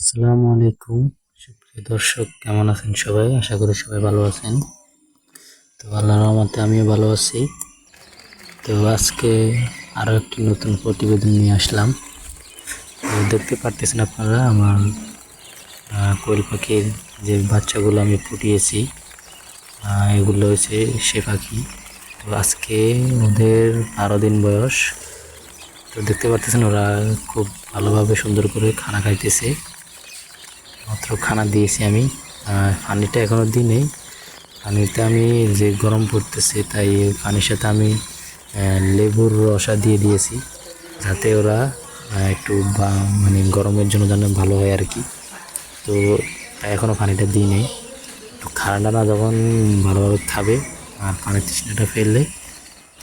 আসসালামু আলাইকুম। সুপ্রিয় দর্শক, কেমন আছেন সবাই? আশা করি সবাই ভালো আছেন। তো আল্লাহর রহমতে আমিও ভালো আছি। তো আজকে আরও একটি নতুন প্রতিবেদন নিয়ে আসলাম। দেখতে পারতেছেন আপনারা আমার কোয়েল পাখির যে বাচ্চাগুলো আমি ফুটিয়েছি এগুলো হচ্ছে সে পাখি। তো আজকে ওদের বারো দিন বয়স। তো দেখতে পারতেছেন ওরা খুব ভালোভাবে সুন্দর করে খানা খাইতেছে। মাত্র খানা দিয়েছি আমি। পানিটা এখনও দিই নেই পানিতে আমি যে গরম পড়তেছে তাই পানির সাথে আমি লেবুর রসা দিয়ে দিয়েছি। যাতে ওরা একটু বা- মানে গরমের জন্য যেন ভালো হয় আর কি। তো এখনও পানিটা দিই নেই একটু খানাটা যখন ভালোভাবে খাবে আর পানির তৃষ্ণাটা ফেললে,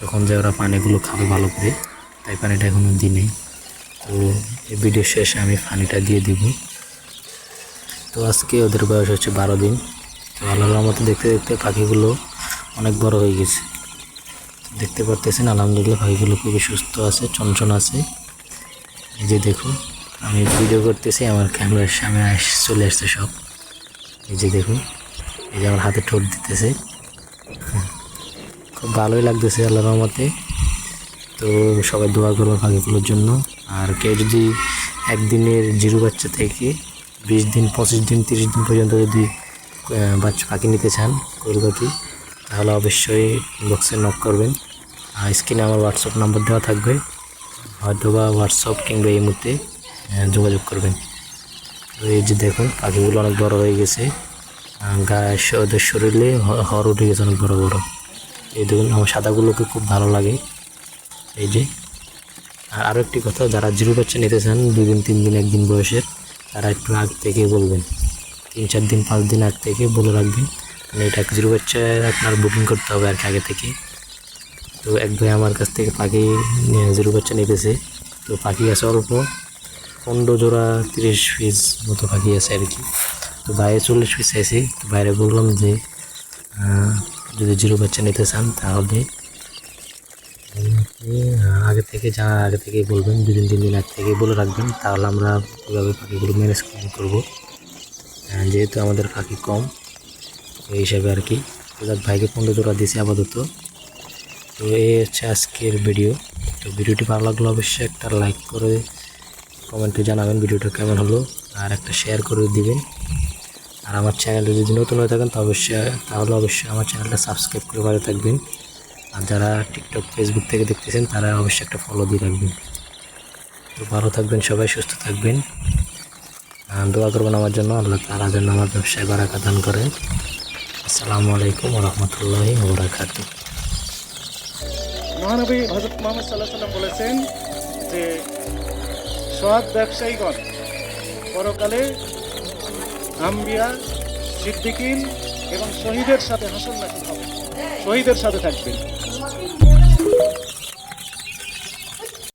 তখন যে ওরা পানিগুলো খাবে ভালো করে, তাই পানিটা এখনও দিই নেই তো এই ভিডিও শেষে আমি পানিটা দিয়ে দিব। তো আজকে ওদের বয়স হচ্ছে বারো দিন। তো আল্লাহর রহমতে দেখতে দেখতে পাখিগুলো অনেক বড় হয়ে গেছে। দেখতে পারতেছেন, আলহামদুলিল্লাহ পাখিগুলো খুবই সুস্থ আছে চঞ্চন আছে। এই যে দেখুন, আমি ভিডিও করতেছি, আমার ক্যামেরার সামনে আস- চলে আসছে সব। এই যে দেখুন, এই যে আমার হাতে ঠোঁট দিতেছে। খুব ভালোই লাগতেছে আল্লাহর রহমতে। তো সবাই দোয়া করব পাখিগুলোর জন্য। আর কেউ যদি একদিনের জিরো বাচ্চা থেকে বিশ দিন, পঁচিশ দিন, তিরিশ দিন পর্যন্ত যদি বাচ্চা পাখি নিতে চান কোয়েল পাখি তাহলে অবশ্যই বক্সে নক করবেন। স্ক্রিনে আমার হোয়াটসঅ্যাপ নাম্বার দেওয়া থাকবে হয়তো বা হোয়াটসঅ্যাপ কিংবা এই মুহূর্তে যোগাযোগ করবেন। তো এই যে দেখুন, পাখিগুলো অনেক বড় হয়ে গেছে। গায়ে ওদের শরীরে হর উঠে গেছে অনেক বড় বড়। এই দেখুন, আমার সাদাগুলোকে খুব ভালো লাগে। এই যে, আর আরও একটি কথা, যারা জিরো বাচ্চা নিতে চান, দুই দিন, তিন দিন, একদিন বয়সের তারা একটু আগ থেকে বলবেন। তিন, চার দিন, পাঁচ দিন আগ থেকে বলে রাখবেন। মানে এটা জিরো বাচ্চা আপনার বুকিং করতে হবে আর কি আগে থেকে। তো এক ভাই আমার কাছ থেকে পাখি জিরো বাচ্চা নিতেছে তো পাখি আছে অল্প। পনেরো জোড়া তিরিশ পিস মতো পাখি আছে আর কি। তো বাইরে চল্লিশ পিস চাইছি তো বাইরে বললাম যে যদি জিরো বাচ্চা নিতে চান তাহলে আগে থেকে জানার আগে থেকে বলবেন, দুদিন, তিন দিন আগে থেকে বলে রাখবেন, তাহলে আমরা কীভাবে পাখিগুলো ম্যানেজ করব যেহেতু আমাদের পাখি কম, এই হিসাবে আর কি। তো ভাইকে পনেরো জোড়া দিয়েছি আপাতত। তো এই হচ্ছে আজকের ভিডিও তো ভিডিওটি ভালো লাগলে অবশ্যই একটা লাইক করে কমেন্টে জানাবেন ভিডিওটা কেমন হলো, আর একটা শেয়ার করে দিবেন। আর আমার চ্যানেলে যদি নতুন হয়ে থাকেন, তো অবশ্যই, তাহলে অবশ্যই আমার চ্যানেলটা সাবস্ক্রাইব করে ভালো থাকবেন। আর যারা টিকটক ফেসবুক থেকে দেখতেছেন, তারা অবশ্যই একটা ফলো দিয়ে রাখবেন। তো ভালো থাকবেন সবাই, সুস্থ থাকবেন। দোয়া করবেন আমার জন্য, আল্লাহ তারা যেন আমার ব্যবসায় বারাকা দান করেন। আসসালামু আলাইকুম রহমতুল্লাহি ওবরাকাতু মহানবী হজরত মোহাম্মদ সাল্লাহ সাল্লাম বলেছেন যে, সৎ ব্যবসায়ীগণ পরকালে আম্বিয়া, সিদ্দিকিন এবং শহীদের সাথে হাসন নাসন হবে। শহীদের সাথে থাকবেন।